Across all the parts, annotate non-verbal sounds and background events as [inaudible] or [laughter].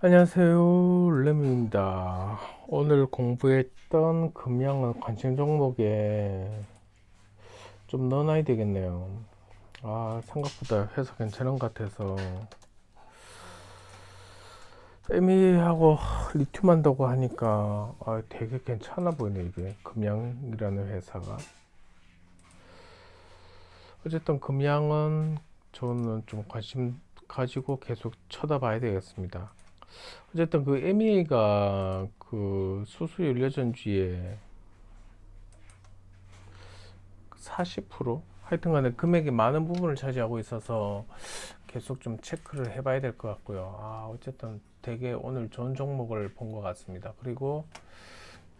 안녕하세요. 렘입니다. 오늘 공부했던 금양은 관심 종목에 좀 넣어놔야 되겠네요. 아, 생각보다 회사 괜찮은 것 같아서. 에미하고 리튬 한다고 하니까 아, 되게 괜찮아 보이네, 이게. 금양이라는 회사가. 어쨌든 금양은 저는 좀 관심 가지고 계속 쳐다봐야 되겠습니다. 어쨌든 그 MEA가 그 수수율 여전주에 40% 하여튼 간에 금액이 많은 부분을 차지하고 있어서 계속 좀 체크를 해봐야 될 것 같고요. 아 어쨌든 되게 오늘 좋은 종목을 본 것 같습니다. 그리고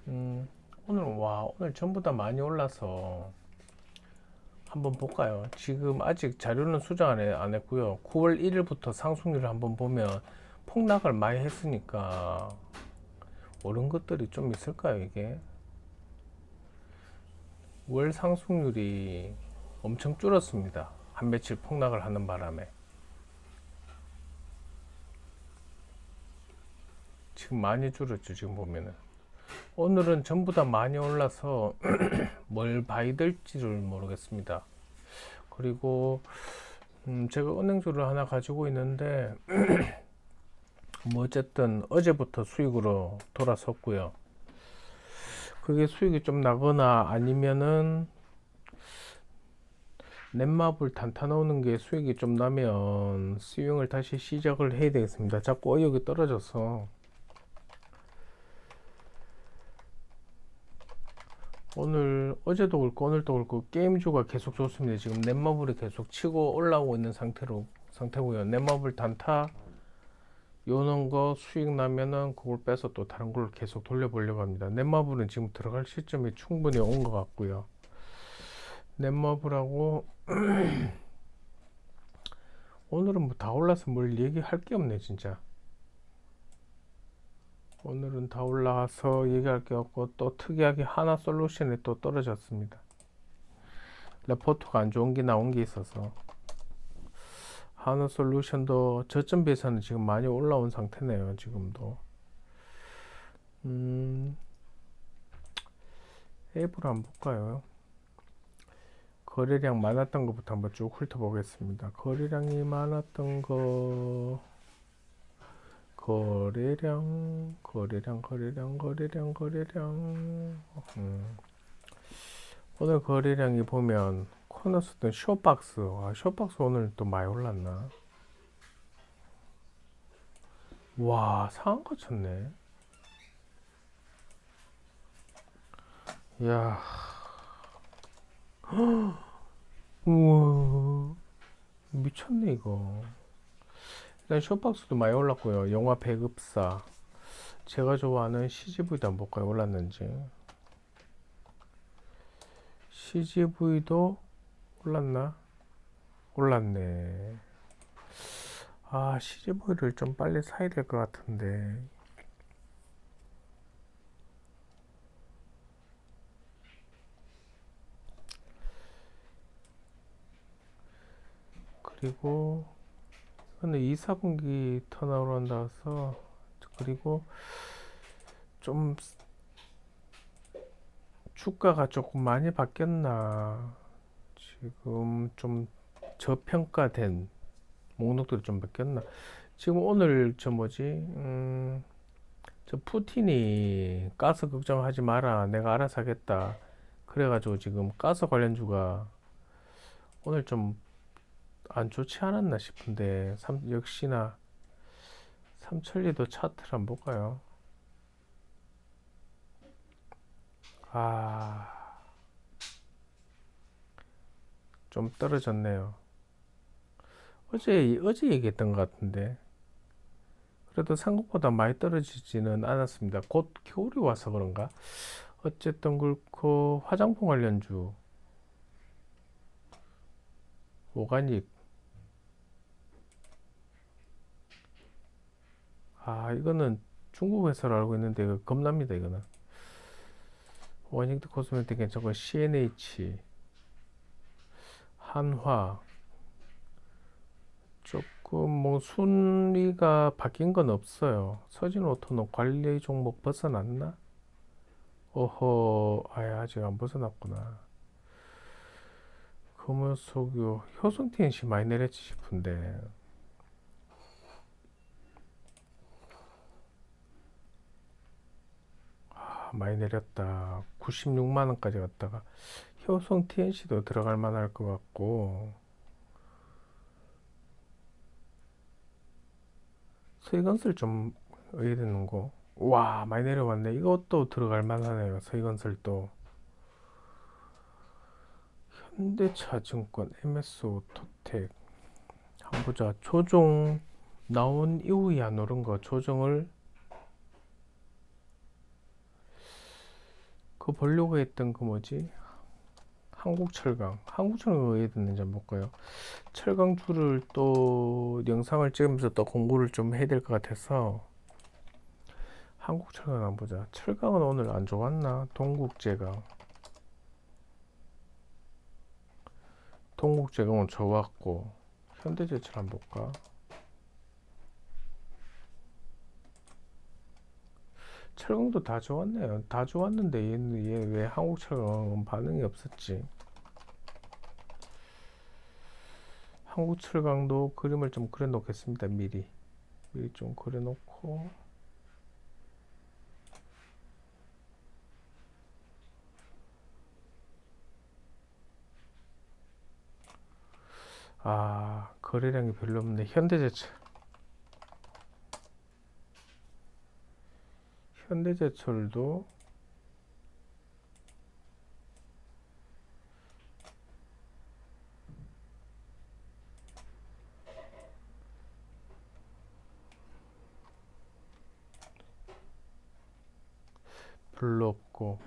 음, 오늘 와 오늘 전부 다 많이 올라서 한번 볼까요? 지금 아직 자료는 수정 안, 해, 안 했고요. 9월 1일부터 상승률을 한번 보면 폭락을 많이 했으니까 오른 것들이 좀 있을까요, 이게? 월 상승률이 엄청 줄었습니다. 한 며칠 폭락을 하는 바람에. 지금 많이 줄었죠, 지금 보면은. 오늘은 전부 다 많이 올라서 [clears throat] 뭘 봐야 될지를 모르겠습니다. 그리고 음, 제가 은행주를 하나 가지고 있는데 [clears throat] 뭐 어쨌든 어제부터 수익으로 돌아섰고요. 그게 수익이 좀 나거나 아니면은 넷마블 단타 넣는 게 수익이 좀 나면 스윙을 다시 시작을 해야 되겠습니다. 자꾸 어역이 떨어져서 오늘 어제도 그렇고 오늘도 그렇고 게임주가 계속 좋습니다. 지금 넷마블이 계속 치고 올라오고 있는 상태로 상태고요. 넷마블 단타 요런 거 수익 나면은 그걸 빼서 또 다른 걸 계속 돌려보려고 합니다. 넷마블은 지금 들어갈 시점이 충분히 온 것 같고요. 넷마블하고 [clears throat] 오늘은 뭐 다 올라서 뭘 얘기할 게 없네 진짜. 오늘은 다 올라와서 얘기할 게 없고 또 특이하게 하나 솔루션이 또 떨어졌습니다. 레포트가 안 좋은 게 나온 게 있어서 하나 솔루션도 저점 비해서는 지금 많이 올라온 상태네요. 지금도. 음, 앱을 한번 볼까요? 거래량 많았던 것부터 한번 쭉 훑어보겠습니다. 거래량이 많았던 거 거래량 거래량 거래량 거래량 거래량 음. 오늘 거래량이 보면 코너스든 쇼박스 아, 쇼박스 오늘 또 많이 올랐나 와 상한 거 쳤네 야 [gasps] 우와 미쳤네 이거 일단 쇼박스도 많이 올랐고요. 영화 배급사. 제가 좋아하는 CGV도 한번 볼까요? 올랐는지. CGV도 올랐나? 올랐네. 아, CGV를 좀 빨리 사야 될 것 같은데. 그리고 근데 2, 4분기 턴아웃 한다서 그리고 좀 주가가 조금 많이 바뀌었나 지금 좀 저평가된 목록들이 좀 바뀌었나? 지금 오늘 저 뭐지? 음, 저 푸틴이 가스 걱정하지 마라 내가 알아서 하겠다. 그래가지고 지금 가스 관련주가 오늘 좀 안 좋지 않았나 싶은데 삼, 역시나 삼천리도 차트를 한번 볼까요? 아, 좀 떨어졌네요. 어제 어제 얘기했던 것 같은데 그래도 생각보다 많이 떨어지지는 않았습니다. 곧 겨울이 와서 그런가? 어쨌든 그렇고 화장품 관련주 오가닉 아, 이거는 중국 회사로 알고 있는데 이거 겁납니다, 이거는. 원익드 코스메틱 괜찮고 CNH 한화 그뭐 순위가 바뀐 건 없어요. 서진 오토는 관리 종목 벗어났나? 어허, 아 아직 안 벗어났구나. 금호석유, 효성TNC 많이 내렸지 싶은데. 아, 많이 내렸다. 96만 원까지 갔다가 효성TNC도 들어갈 만할 것 같고. 서희건설 좀 의외되는 거. 와, 많이 내려왔네. 이것도 들어갈 만하네요. 서희건설도. 현대차증권, MS오토텍. 한번 보자. 조정 나온 이후에 안 오른 거. 조정을 그 보려고 했던 그 뭐지? 한국철강. 한국철강 왜 듣는지 한번 볼까요? 철강주를 또 영상을 찍으면서 또 공부를 좀 해야 될 것 같아서 한국철강 한번 보자. 철강은 오늘 안 좋았나? 동국제강. 동국제강은 좋았고 현대제철 한번 볼까? 철강도 다 좋았네요. 다 좋았는데 얘는 얘 왜 한국 철강은 반응이 없었지? 한국 철강도 그림을 좀 그려 놓겠습니다. 미리 미리 좀 그려 놓고 아 거래량이 별로 없네. 현대제철 현대제철도 별로 없고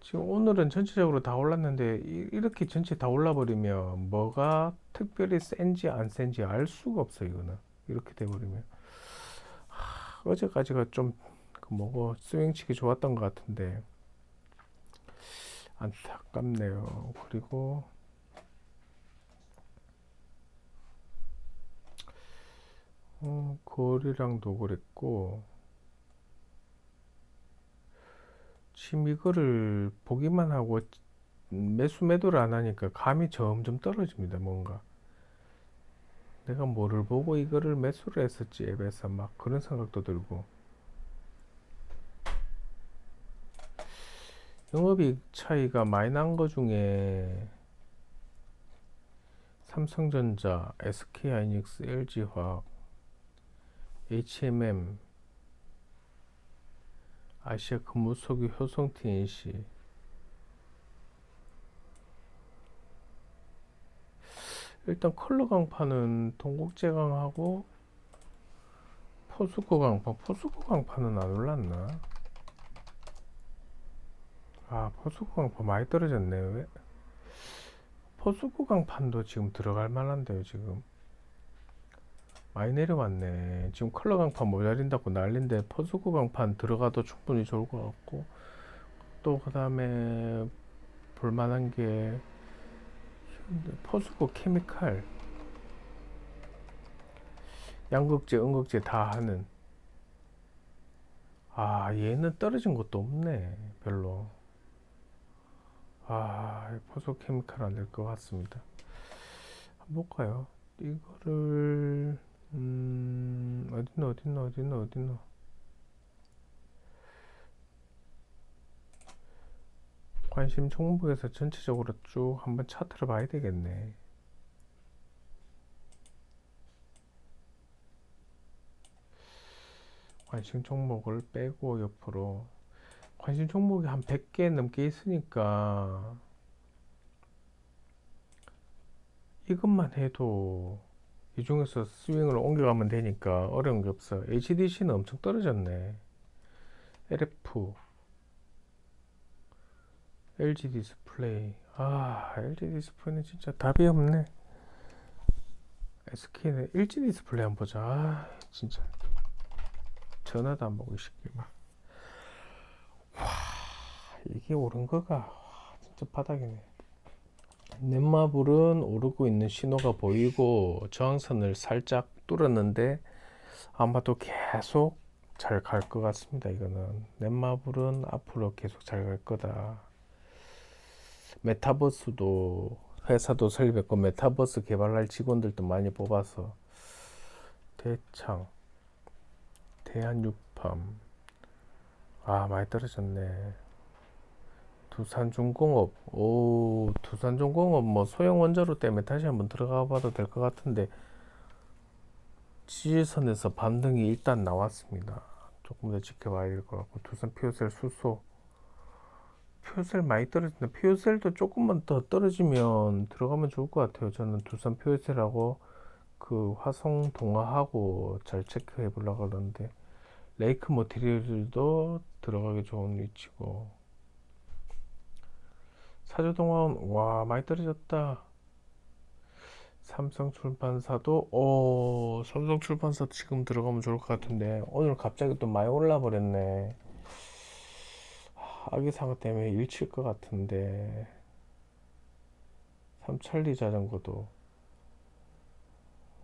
지금 오늘은 전체적으로 다 올랐는데 이- 이렇게 전체 다 올라버리면 뭐가 특별히 센지 안 센지 알 수가 없어 이거는. 이렇게 돼버리면. 하, 어제까지가 좀그 뭐고 스윙치기 좋았던 것 같은데 안타깝네요 그리고 어, 거리랑도 그랬고 지금 이거를 보기만 하고 매수 매도를 안 하니까 감이 점점 떨어집니다, 뭔가. 내가 뭐를 보고 이거를 매수를 했었지, 앱에서 막 그런 생각도 들고. 영업이익 차이가 많이 난 거 중에 삼성전자, SK하이닉스, LG화학, HMM, 아시아 근무석유 효성TNC 일단 컬러 강판은 동국제 강하고 포스코 강판 포스코 강판은 안 올랐나? 아 포스코 강판 많이 떨어졌네 왜? 포스코 강판도 지금 들어갈 만한데요 지금. 많이 내려왔네. 지금 컬러 강판 모자린다고 난린데 포스코 강판 들어가도 충분히 좋을 것 같고 또 그다음에 볼만한 게 포스코 케미칼. 양극재, 음극재 다 하는. 아 얘는 떨어진 것도 없네 별로 아 포스코 케미칼 안 될 것 같습니다. 한번 볼까요? 이거를 음, 어딨노, 어딨노, 어딨노, 어딨노. 관심 종목에서 전체적으로 쭉 한번 차트를 봐야 되겠네. 관심 종목을 빼고 옆으로 관심 종목이 한 100개 넘게 있으니까 이것만 해도 이 중에서 스윙을 옮겨가면 되니까 어려운 게 없어. HDC는 엄청 떨어졌네. LF, LG 디스플레이. 아, LG 디스플레이는 진짜 답이 없네. SK는 LG 디스플레이 한번 보자. 아, 진짜. 전화도 안 보고 싶기만. 와, 이게 옳은 거가. 와, 진짜 바닥이네. 넷마블은 오르고 있는 신호가 보이고 저항선을 살짝 뚫었는데 아마도 계속 잘 갈 것 같습니다. 이거는 넷마블은 앞으로 계속 잘 갈 거다. 메타버스도 회사도 설립했고 메타버스 개발할 직원들도 많이 뽑아서 대창, 대한육팜 아 많이 떨어졌네. 두산중공업 오 두산중공업 뭐 소형 원자로 때문에 다시 한번 들어가 봐도 될 것 같은데 지지선에서 반등이 일단 나왔습니다. 조금 더 지켜봐야 될 것 같고 두산 피오셀 수소 피오셀 많이 떨어진다. 피오셀도 조금만 더 떨어지면 들어가면 좋을 것 같아요. 저는 두산 피오셀하고 그 화성 동화하고 잘 체크해 보려고 그러는데 레이크 모티리얼도 들어가기 좋은 위치고 사조동화원 와 많이 떨어졌다. 삼성 출판사도 오 삼성 출판사 지금 들어가면 좋을 것 같은데 오늘 갑자기 또 많이 올라 버렸네. 아기사고 때문에 일칠 것 같은데 삼천리 자전거도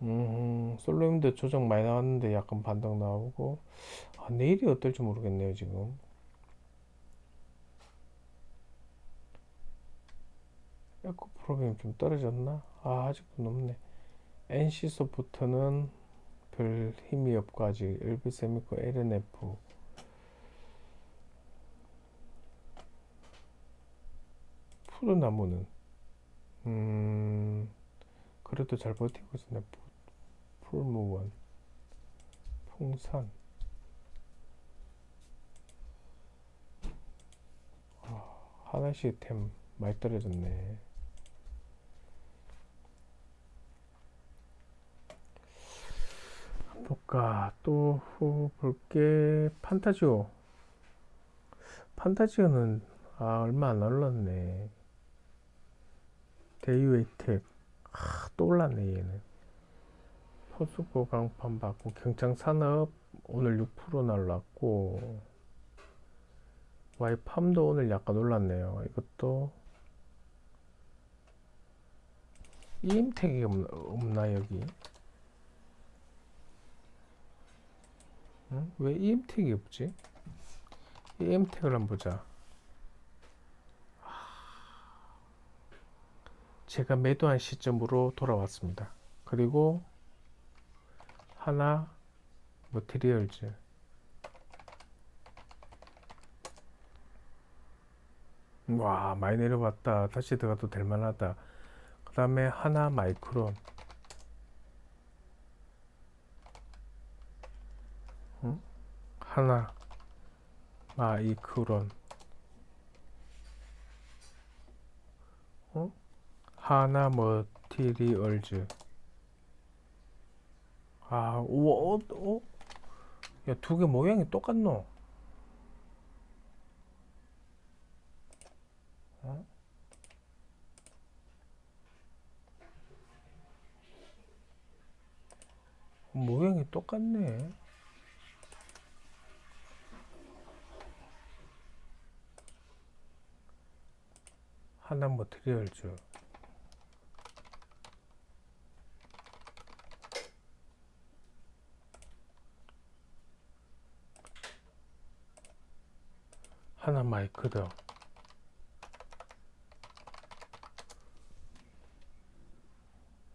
음 솔로임도 조정 많이 나왔는데 약간 반등 나오고 아, 내일이 어떨지 모르겠네요 지금 에코 프로그램 좀 떨어졌나? 아 아직도 높네. NC소프트는 별 힘이 없고 아직 엘비세미코 LNF 푸르나무는? 음 그래도 잘 버티고 있네. 풀무원 풍산. 아, 하나씩 템 많이 떨어졌네 볼까? 또 볼게. 판타지오. 판타지오는 아 얼마 안 올랐네. 데이웨이텍. 아, 또 올랐네 얘는. 포스코 강판 받고 경창산업 오늘 6% 날랐고 와이팜도 오늘 약간 올랐네요. 이것도 이임택이 없나, 없나 여기 응? 왜 EM택이 없지? EM택을 한번 보자. 제가 매도한 시점으로 돌아왔습니다. 그리고 하나 머티리얼즈 와 많이 내려왔다. 다시 들어가도 될 만하다. 그 다음에 하나 마이크론 하나 마이크론 어? 하나 머티리얼즈 아 우와 어, 어? 야 두 개 모양이 똑같노 어? 모양이 똑같네 하나 머티리얼즈 하나 마이크더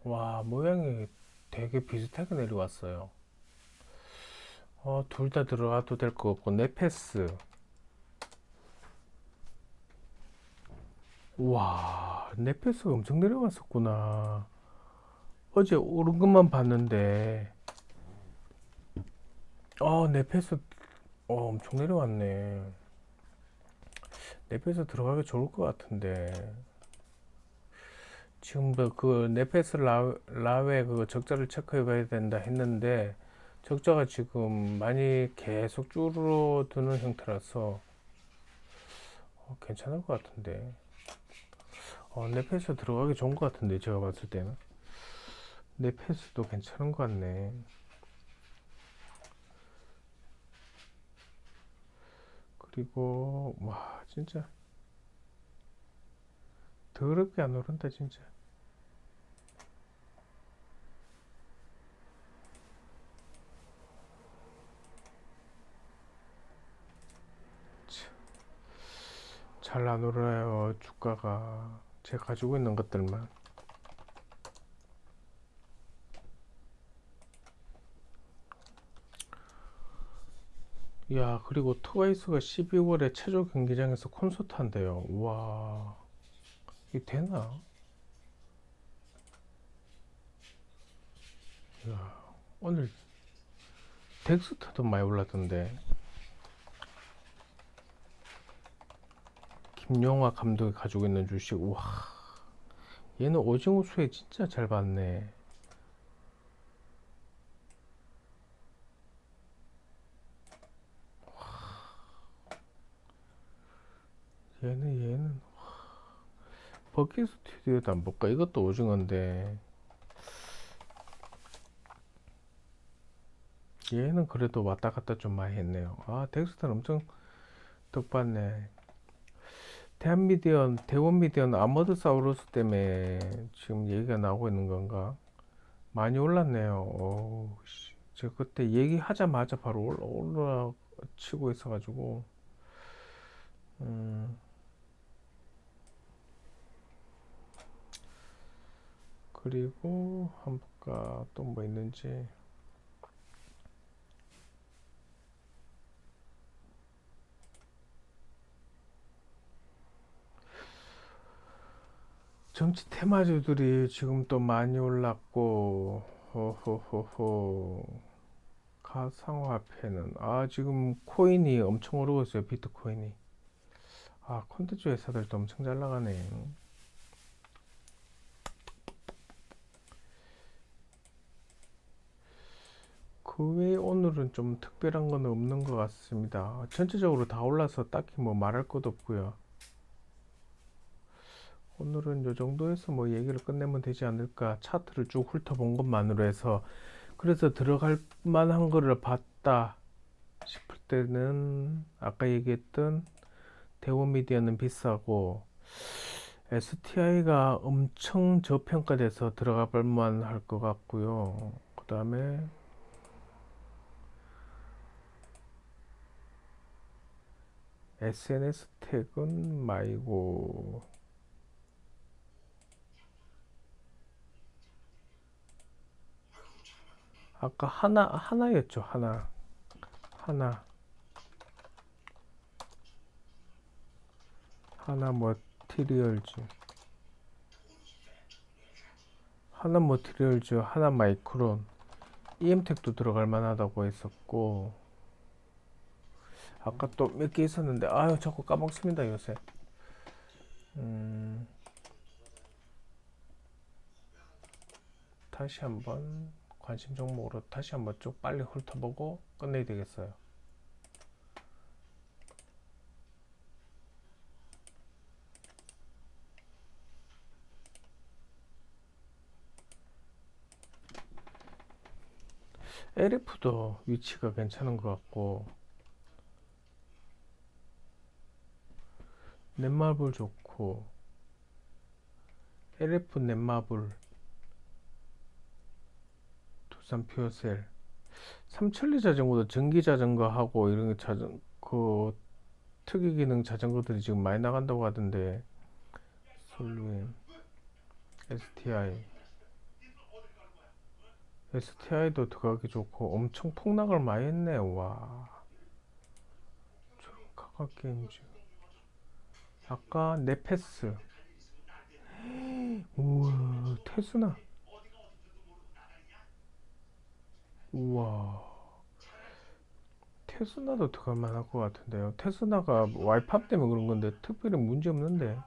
와 모양이 되게 비슷하게 내려왔어요. 어, 둘 다 들어가도 될 것 같고 네페스 와, 넷페스가 엄청 내려갔었구나. 어제 오른 것만 봤는데, 어, 넷페스, 어, 엄청 내려왔네. 넷페스 들어가기 좋을 것 같은데. 지금 뭐그 넷페스 라, 라웨 그 적자를 체크해 봐야 된다 했는데, 적자가 지금 많이 계속 줄어드는 형태라서, 어, 괜찮을 것 같은데. 어, 네페스 들어가기 좋은 것 같은데 제가 봤을 때는. 네페스도 괜찮은 것 같네. 그리고 와 진짜. 더럽게 안 오른다 진짜. 잘 안 오르나요 주가가. 제가 가지고 있는 것들만. 야 그리고 트와이스가 12월에 체조 경기장에서 콘서트 한대요. 와. 이게 되나? 야 오늘 덱스터도 많이 올랐던데 김영화 감독이 가지고 있는 주식. 와 얘는 오징어 수에 진짜 잘 봤네. 얘는 얘는 버킷 스튜디오도 안 볼까? 이것도 오징어인데. 얘는 그래도 왔다 갔다 좀 많이 했네요. 아 덱스터는 엄청 떡봤네 대한미디언, 대원미디언 아머드사우루스 때문에 지금 얘기가 나오고 있는 건가? 많이 올랐네요. 어우, 씨. 제가 그때 얘기하자마자 바로 올라, 올라치고 있어가지고, 음, 그리고 한번 볼까? 또 뭐 있는지. 정치 테마주들이 지금 또 많이 올랐고, 호호호호. 가상화폐는, 아, 지금 코인이 엄청 오르고 있어요, 비트코인이. 아, 콘텐츠 회사들도 엄청 잘 나가네. 그 외에 오늘은 좀 특별한 건 없는 것 같습니다. 전체적으로 다 올라서 딱히 뭐 말할 것도 없고요. 오늘은 요 정도에서 뭐 얘기를 끝내면 되지 않을까. 차트를 쭉 훑어본 것만으로 해서 그래서 들어갈 만한 거를 봤다 싶을 때는 아까 얘기했던 대우미디어는 비싸고 STI가 엄청 저평가돼서 들어가 볼 만 할 것 같고요. 그 다음에 SNS 택은 말고 아까 하나 하나였죠 하나. 하나. 하나 머티리얼즈. 하나 머티리얼즈 하나 마이크론. EM텍도 들어갈 만하다고 했었고. 아까 또 몇 개 있었는데 아유 자꾸 까먹습니다 요새. 음. 다시 한번 관심 종목으로 다시 한번 쭉 빨리 훑어보고 끝내야 되겠어요. LF도 위치가 괜찮은 것 같고 넷마블 좋고 LF 넷마블 두산 퓨어셀 삼천리 자전거도 전기 자전거 하고 이런 게 자전 그 특이 기능 자전거들이 지금 많이 나간다고 하던데 솔루엠 STI STI도 들어가기 좋고 엄청 폭락을 많이 했네. 와. 카카 게임즈 아까 네페스. [gasps] 우와 테스나 우와. 테스나도 들어갈 만할 것 같은데요. 테스나가 와이팝 때문에 그런 건데 특별히 문제 없는데.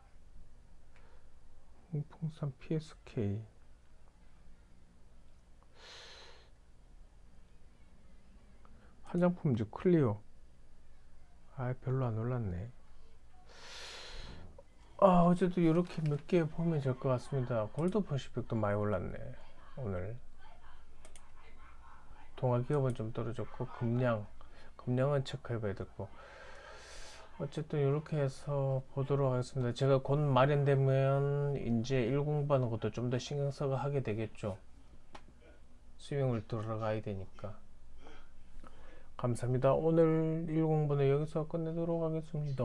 풍산 PSK 화장품주 클리오 아 별로 안 올랐네. 아 어제도 이렇게 몇 개 보면 될 것 같습니다. 골드 퍼시픽도 많이 올랐네 오늘 동아 기업은 좀 떨어졌고 금량 금량은 체크해 봐야 되고. 어쨌든 이렇게 해서 보도록 하겠습니다. 제가 곧 마련되면 이제 1공부하는 것도 좀 더 신경 써서 하게 되겠죠. 스윙을 들어가야 되니까. 감사합니다. 오늘 1공부는 여기서 끝내도록 하겠습니다